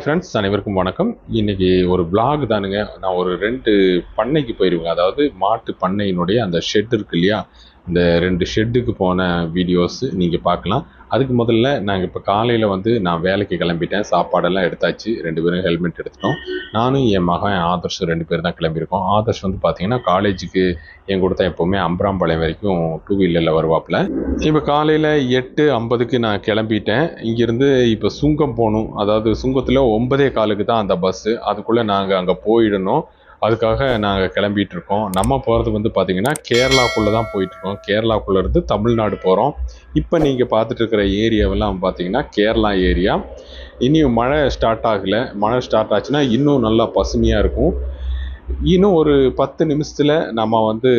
Hi friends அனைவருக்கும் வணக்கம். இன்னைக்கு ஒரு பிளாக் தானுங்க. நான் ஒரு ரெண்டு பண்ணைக்கு போயிருவேங்க. அதாவது மாட்டு பண்ணையினுடைய அந்த ஷெட் இருக்கு இல்லையா? இந்த ரெண்டு ஷெட்டுக்கு போன வீடியோஸ் நீங்கள் பார்க்கலாம். அதுக்கு முதல்ல நாங்கள் இப்போ காலையில் வந்து நான் வேலைக்கு கிளம்பிட்டேன். சாப்பாடெல்லாம் எடுத்தாச்சு. ரெண்டு பேரும் ஹெல்மெட் எடுத்துட்டோம். நானும் என் மகன் ஆதர்ஷ் ரெண்டு பேர் தான் கிளம்பியிருக்கோம். ஆதர்ஷ் வந்து பார்த்தீங்கன்னா காலேஜுக்கு என் கூட தான் எப்போவுமே அம்பராம்பாளையம் வரைக்கும் டூ வீலரில் வருவாப்புல. இப்போ காலையில் எட்டு ஐம்பதுக்கு நான் கிளம்பிட்டேன். இங்கேருந்து இப்போ சுங்கம் போகணும். அதாவது சுங்கத்தில் ஒன்பதே காலுக்கு தான் அந்த பஸ்ஸு அதுக்குள்ளே நாங்கள் அங்கே போயிடணும். அதுக்காக நாங்கள் கிளம்பிட்டு இருக்கோம் நம்ம போகிறது வந்து பார்த்தீங்கன்னா கேரளாக்குள்ளே தான் போயிட்டுருக்கோம். கேரளாக்குள்ளே இருந்து தமிழ்நாடு போகிறோம் இப்போ நீங்கள் பார்த்துட்டு இருக்கிற ஏரியாவெல்லாம் பார்த்தீங்கன்னா கேரளா ஏரியா. இனியும் மழை ஸ்டார்ட் ஆகலை. மழை ஸ்டார்ட் ஆச்சுன்னா இன்னும் நல்லா பசுமையாக இருக்கும். இன்னும் ஒரு பத்து நிமிஷத்தில் நம்ம வந்து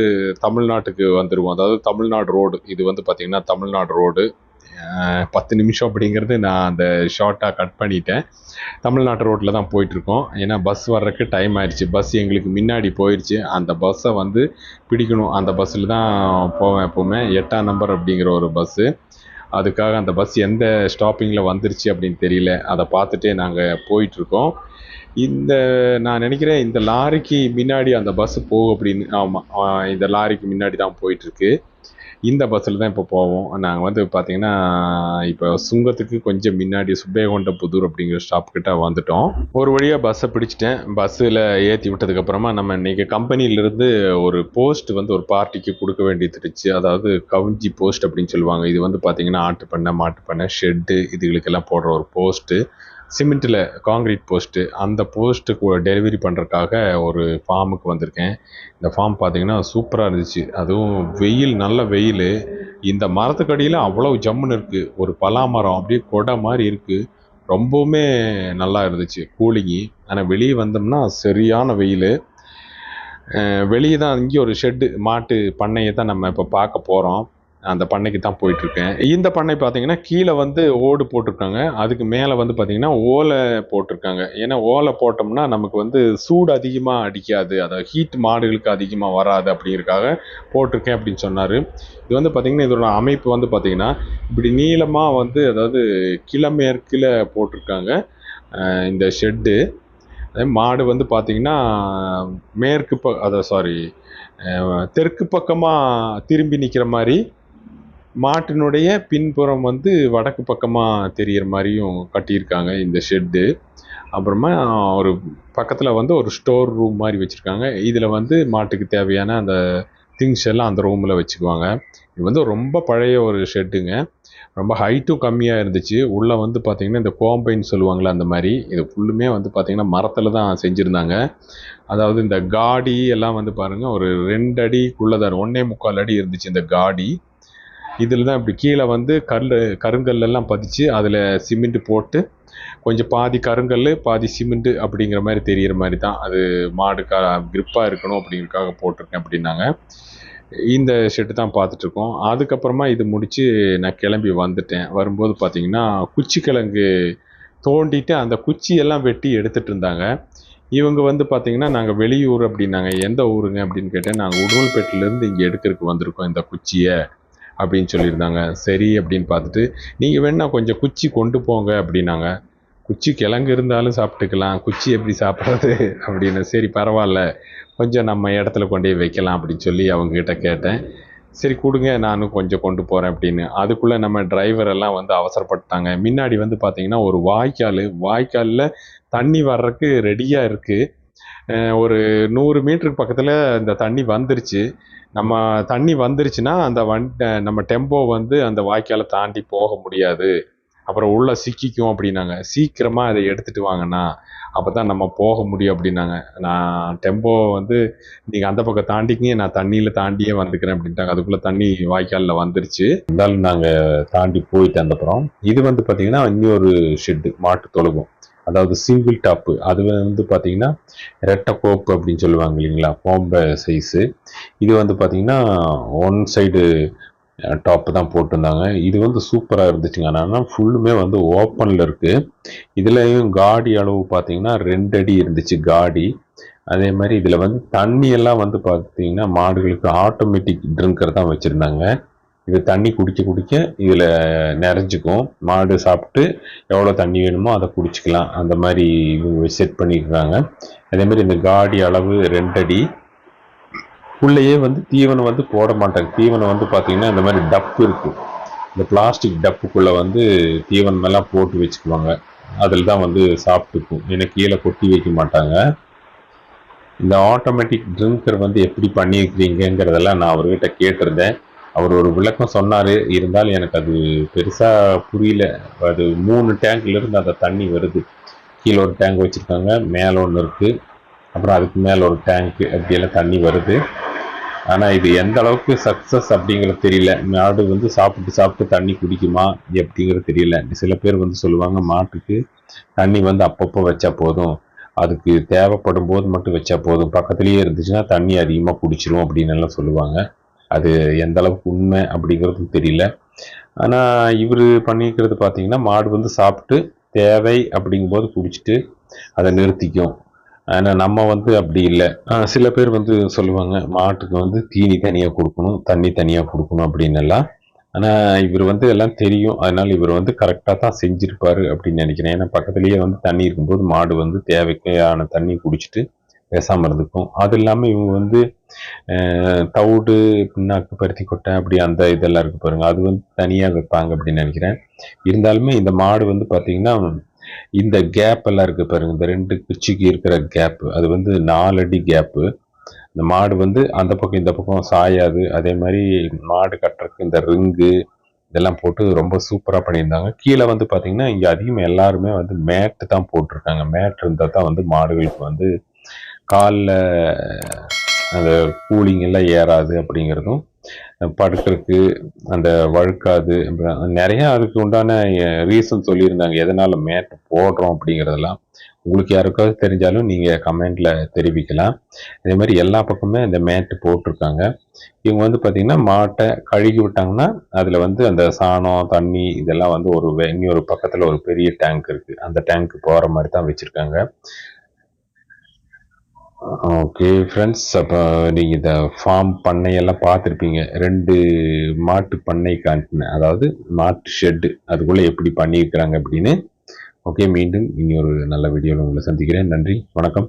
தமிழ்நாட்டுக்கு வந்துடுவோம் அதாவது தமிழ்நாடு ரோடு இது வந்து பார்த்திங்கன்னா தமிழ்நாடு ரோடு பத்து நிமிஷம் அப்படிங்கிறது நான் அந்த ஷார்ட்டாக கட் பண்ணிட்டேன். தமிழ்நாட்டு ரோட்டில் தான் போயிட்டுருக்கோம். ஏன்னா பஸ் வர்றதுக்கு டைம் ஆயிடுச்சு. பஸ் எங்களுக்கு முன்னாடி போயிடுச்சு அந்த பஸ்ஸை வந்து பிடிக்கணும். அந்த பஸ்ஸில் தான் போவேன் எப்போவுமே. எட்டாம் நம்பர் அப்படிங்கிற ஒரு பஸ்ஸு அதுக்காக அந்த பஸ் எந்த ஸ்டாப்பிங்கில் வந்துருச்சு அப்படின்னு தெரியல. அதை பார்த்துட்டே நாங்கள் போயிட்டுருக்கோம். இந்த நான் நினைக்கிறேன் இந்த லாரிக்கு முன்னாடி அந்த பஸ்ஸு போகும் அப்படின்னு ஆமாம் இந்த லாரிக்கு முன்னாடி தான் போயிட்டுருக்கு. இந்த பஸ்ஸில் தான் இப்போ போவோம். நாங்கள் வந்து பார்த்தீங்கன்னா இப்போ சுங்கத்துக்கு கொஞ்சம் முன்னாடி சுப்பேகொண்ட புதூர் அப்படிங்கிற ஸ்டாப் கிட்ட வந்துட்டோம். ஒரு வழியாக பஸ்ஸை பிடிச்சிட்டேன். பஸ்ஸில் ஏற்றி விட்டதுக்கப்புறமா நம்ம இன்றைக்கி கம்பெனியிலேருந்து ஒரு போஸ்ட் வந்து ஒரு பார்ட்டிக்கு கொடுக்க வேண்டியது அதாவது கவுஞ்சி போஸ்ட் அப்படின்னு சொல்லுவாங்க. இது வந்து பார்த்தீங்கன்னா ஆட்டு பண்ணை மாட்டு பண்ணை ஷெட்டு இதுகளுக்கெல்லாம் போடுற ஒரு போஸ்ட்டு சிமெண்ட்டில் காங்கிரீட் போஸ்ட்டு அந்த போஸ்ட்டுக்கு டெலிவரி பண்ணுறதுக்காக ஒரு ஃபார்முக்கு வந்திருக்கேன். இந்த ஃபார்ம் பார்த்தீங்கன்னா சூப்பராக இருந்துச்சு. அதுவும் வெயில் நல்ல வெயில். இந்த மரத்துக்கடியில் அவ்வளோ ஜம்முன்னு இருக்குது ஒரு பலா மரம் அப்படியே கொடை மாதிரி இருக்குது ரொம்பவுமே நல்லா இருந்துச்சு கூலிங்கு ஆனால் வெளியே வந்தோம்னா சரியான வெயில். வெளியே தான் இங்கே ஒரு ஷெட்டு மாட்டு பண்ணையை தான் நம்ம இப்போ பார்க்க போகிறோம் அந்த பண்ணைக்கு தான் போயிட்டுருக்கேன். இந்த பண்ணை பார்த்தீங்கன்னா கீழே வந்து ஓடு போட்டிருக்காங்க. அதுக்கு மேலே வந்து பார்த்தீங்கன்னா ஓலை போட்டிருக்காங்க. ஏன்னா ஓலை போட்டோம்னா நமக்கு வந்து சூடு அதிகமாக அடிக்காது. அதாவது ஹீட் மாடுகளுக்கு அதிகமாக வராது அப்படிங்கிறதுக்காக போட்டிருக்கேன் அப்படின்னு சொன்னார். இது வந்து பார்த்திங்கன்னா இதோட அமைப்பு வந்து பார்த்திங்கன்னா இப்படி நீளமாக வந்து அதாவது கிழமேற்கில் போட்டிருக்காங்க. இந்த ஷெட்டு அதே மாடு வந்து பார்த்திங்கன்னா மேற்கு ப அதை சாரி தெற்கு பக்கமாக திரும்பி நிற்கிற மாதிரி மாட்டினுடைய பின்புறம் வந்து வடக்கு பக்கமாக தெரிகிற மாதிரியும் கட்டியிருக்காங்க இந்த ஷெட்டு. அப்புறமா ஒரு பக்கத்தில் வந்து ஒரு ஸ்டோர் ரூம் மாதிரி வச்சுருக்காங்க. இதில் வந்து மாட்டுக்கு தேவையான அந்த திங்ஸ் எல்லாம் அந்த ரூமில் வச்சுக்குவாங்க. இது வந்து ரொம்ப பழைய ஒரு ஷெட்டுங்க. ரொம்ப ஹைட்டும் கம்மியாக இருந்துச்சு. உள்ளே வந்து பார்த்திங்கன்னா இந்த கோம்பைன்னு சொல்லுவாங்கள்ல அந்த மாதிரி இது ஃபுல்லுமே வந்து பார்த்திங்கன்னா மரத்தில் தான் செஞ்சுருந்தாங்க. அதாவது இந்த காடி எல்லாம் வந்து பாருங்கள் ஒரு ரெண்டு அடிக்குள்ளே தான் ஒன்றே முக்கால் அடி இருந்துச்சு இந்த காடி. இதில் தான் இப்படி கீழே வந்து கல் கருங்கல்லாம் பதிச்சு அதில் சிமெண்ட் போட்டு கொஞ்சம் பாதி கருங்கல் பாதி சிமெண்ட்டு அப்படிங்கிற மாதிரி தெரிகிற மாதிரி தான். அது மாடு க இருக்கணும் அப்படிங்கிறதுக்காக போட்டிருக்கேன் அப்படின்னாங்க. இந்த ஷெட்டு தான் பார்த்துட்ருக்கோம். அதுக்கப்புறமா இது முடித்து நான் கிளம்பி வந்துட்டேன். வரும்போது பார்த்தீங்கன்னா குச்சிக்கிழங்கு தோண்டிட்டு அந்த குச்சியெல்லாம் வெட்டி எடுத்துகிட்டு இருந்தாங்க. இவங்க வந்து பார்த்திங்கன்னா நாங்கள் வெளியூர் அப்படின்னாங்க. எந்த ஊருங்க அப்படின்னு கேட்டேன். நாங்கள் உடுமல்பேட்டிலேருந்து இங்கே எடுக்கிறதுக்கு வந்திருக்கோம் இந்த குச்சியை. அப்படின்னு சொல்லியிருந்தாங்க. சரி அப்படின்னு பார்த்துட்டு நீங்கள் வேணா கொஞ்சம் குச்சி கொண்டு போங்க அப்படின்னாங்க. குச்சி கிழங்கு இருந்தாலும் சாப்பிட்டுக்கலாம் குச்சி எப்படி சாப்பிட்றது அப்படின்னு. சரி பரவாயில்ல. கொஞ்சம் நம்ம இடத்துல கொண்டு போய் வைக்கலாம் அப்படின்னு சொல்லி அவங்கக்கிட்ட கேட்டேன். சரி கொடுங்க நானும் கொஞ்சம் கொண்டு போகிறேன் அப்படின்னு. அதுக்குள்ளே நம்ம டிரைவர் எல்லாம் வந்து அவசரப்பட்டாங்க. முன்னாடி வந்து பார்த்திங்கன்னா ஒரு வாய்க்கால். வாய்க்காலில் தண்ணி வர்றதுக்கு ரெடியாக இருக்குது ஒரு நூறு மீட்டருக்கு பக்கத்தில் இந்த தண்ணி வந்துருச்சு. நம்ம தண்ணி வந்துருச்சுன்னா அந்த வண் நம்ம டெம்போ வந்து அந்த வாய்க்காலை தாண்டி போக முடியாது. அப்புறம் உள்ளே சிக்கிக்கும் அப்படின்னாங்க. சீக்கிரமாக அதை எடுத்துகிட்டு வாங்கண்ணா அப்போ தான் நம்ம போக முடியும் அப்படின்னாங்க. நான் டெம்போ வந்து நீங்கள் அந்த பக்கம் தாண்டிக்கிங்க நான் தண்ணியில் தாண்டியே வந்துக்கிறேன் அப்படின்ட்டாங்க. அதுக்குள்ளே தண்ணி வாய்க்காலில் வந்துருச்சு. இருந்தாலும் நாங்கள் தாண்டி போயிட்டு அந்தப்புறம் இது வந்து பார்த்திங்கன்னா இன்னொரு ஷெட்டு மாட்டு தொழுகும். அதாவது சிங்கிள் டாப்பு அது வந்து பார்த்தீங்கன்னா ரெட்டை கோப்பு அப்படின்னு சொல்லுவாங்க இல்லைங்களா? கோம்பை சைஸு இது வந்து பார்த்தீங்கன்னா ஒன் சைடு டாப்பு தான் போட்டிருந்தாங்க. இது வந்து சூப்பராக இருந்துச்சுங்க. ஆனால் ஃபுல்லுமே வந்து ஓப்பனில் இருக்குது இதுலேயும் காடி அளவு பார்த்தீங்கன்னா ரெண்டு அடி இருந்துச்சு காடி. அதே மாதிரி இதில் வந்து தண்ணியெல்லாம் வந்து பார்த்தீங்கன்னா மாடுகளுக்கு ஆட்டோமேட்டிக் ட்ரிங்கர் தான் வச்சுருந்தாங்க. இது தண்ணி குடிக்க குடிக்க இதில் நிறைஞ்சிக்கும். மாடு சாப்பிட்டு எவ்வளோ தண்ணி வேணுமோ அதை குடிச்சிக்கலாம். அந்த மாதிரி இவங்க செட் பண்ணியிருக்காங்க. அதே மாதிரி இந்த காடி அளவு ரெண்டடி உள்ளேயே வந்து தீவனம் வந்து போட மாட்டாங்க. தீவனம் வந்து பார்த்திங்கன்னா இந்த மாதிரி டப்பு இருக்கும். இந்த பிளாஸ்டிக் டப்புக்குள்ளே வந்து தீவனம் எல்லாம் போட்டு வச்சுக்குவாங்க. அதில் தான் வந்து சாப்பிட்டுக்கும். ஏன்னா கீழே கொட்டி வைக்க மாட்டாங்க. இந்த ஆட்டோமேட்டிக் ட்ரிங்கர் வந்து எப்படி பண்ணியிருக்கிறீங்கிறதெல்லாம் நான் அவர்கிட்ட கேட்டிருந்தேன். அவர் ஒரு விளக்கம் சொன்னார். இருந்தாலும் எனக்கு அது பெருசாக புரியல. அது மூணு டேங்க்லேருந்து அந்த தண்ணி வருது. கீழே ஒரு டேங்க் வச்சுருக்காங்க. மேலே ஒன்று இருக்குது அப்புறம் அதுக்கு மேலே ஒரு டேங்க்கு அப்படியெல்லாம் தண்ணி வருது. ஆனால் இது எந்த அளவுக்கு சக்ஸஸ் அப்படிங்கிறது தெரியல. மாடு வந்து சாப்பிட்டு சாப்பிட்டு தண்ணி குடிக்குமா? எப்படிங்கிறது தெரியல. சில பேர் வந்து சொல்லுவாங்க மாட்டுக்கு தண்ணி வந்து அப்பப்போ வச்சா போதும். அதுக்கு தேவைப்படும் போது மட்டும் வச்சா போதும். பக்கத்துலேயே இருந்துச்சுன்னா தண்ணி அதிகமாக குடிச்சிரும் அப்படின்னு எல்லாம் சொல்லுவாங்க. அது எந்த அளவுக்கு உண்மை அப்படிங்கிறதும் தெரியல. ஆனால் இவர் பண்ணியிருக்கிறது பார்த்தீங்கன்னா மாடு வந்து சாப்பிட்டு தேவை அப்படிங்கும்போது குடிச்சிட்டு அதை நிறுத்திக்கும். ஆனால் நம்ம வந்து அப்படி இல்லை. சில பேர் வந்து சொல்லுவாங்க மாட்டுக்கு வந்து தீனி தனியாக கொடுக்கணும் தண்ணி தனியாக கொடுக்கணும் அப்படின்னு எல்லாம். ஆனால் இவர் வந்து எல்லாம் தெரியும். அதனால் இவர் வந்து கரெக்டாக தான் செஞ்சுருப்பாரு அப்படின்னு நினைக்கிறேன். ஏன்னா பக்கத்துலேயே வந்து தண்ணி இருக்கும்போது மாடு வந்து தேவைக்கான தண்ணி குடிச்சிட்டு பேசாமல் இருந்துக்கும். அது இல்லாமல் இவங்க வந்து தவிடு பின்னாக்கு பருத்தி கொட்டை அப்படி அந்த இதெல்லாம் இருக்கு பாருங்க. அது வந்து தனியாக வைப்பாங்க அப்படின்னு நினைக்கிறேன். இருந்தாலுமே இந்த மாடு வந்து பார்த்தீங்கன்னா இந்த கேப் எல்லாம் இருக்கு பாருங்க. இந்த ரெண்டு குச்சிக்கு இருக்கிற கேப்பு அது வந்து நாலடி கேப்பு இந்த மாடு வந்து அந்த பக்கம் இந்த பக்கம் சாயாது. அதே மாதிரி மாடு கட்டுறதுக்கு இந்த ரிங்கு இதெல்லாம் போட்டு ரொம்ப சூப்பராக பண்ணியிருந்தாங்க. கீழே வந்து பார்த்தீங்கன்னா இங்கே அதிகமாக எல்லாருமே வந்து மேட்டு தான் போட்டிருக்காங்க. மேட் இருந்தால் தான் வந்து மாடுகளுக்கு வந்து காலில் அந்த கூலிங் எல்லாம் ஏறாது அப்படிங்கிறதும் படுக்கிறதுக்கு அந்த வழுக்காது. நிறையா அதுக்கு உண்டான ரீசன் சொல்லியிருந்தாங்க. எதனால் மேட் போடுறோம் அப்படிங்கிறதெல்லாம் உங்களுக்கு யாருக்காவது தெரிஞ்சாலும் நீங்கள் கமெண்டில் தெரிவிக்கலாம். இதே மாதிரி எல்லா பக்கமே இந்த மேட்டு போட்டிருக்காங்க. இவங்க வந்து பார்த்திங்கன்னா மாட்டை கழுகி விட்டாங்கன்னா அதில் வந்து அந்த சாணம் தண்ணி இதெல்லாம் வந்து ஒரு வே- இனி ஒரு பக்கத்தில் ஒரு பெரிய டேங்க் இருக்குது அந்த டேங்க்கு போகிற மாதிரி தான் வச்சுருக்காங்க. ஓகே ஃப்ரெண்ட்ஸ் அப்போ நீங்கள் இந்த ஃபார்ம் பண்ணையெல்லாம் பார்த்துருப்பீங்க. ரெண்டு மாட்டு பண்ணை காட்டினேன் அதாவது மாட்டு ஷெட்டு அதுக்குள்ளே எப்படி பண்ணியிருக்கிறாங்க அப்படின்னு. ஓகே மீண்டும் இனி ஒரு நல்ல வீடியோவில் உங்களை சந்திக்கிறேன். நன்றி வணக்கம்.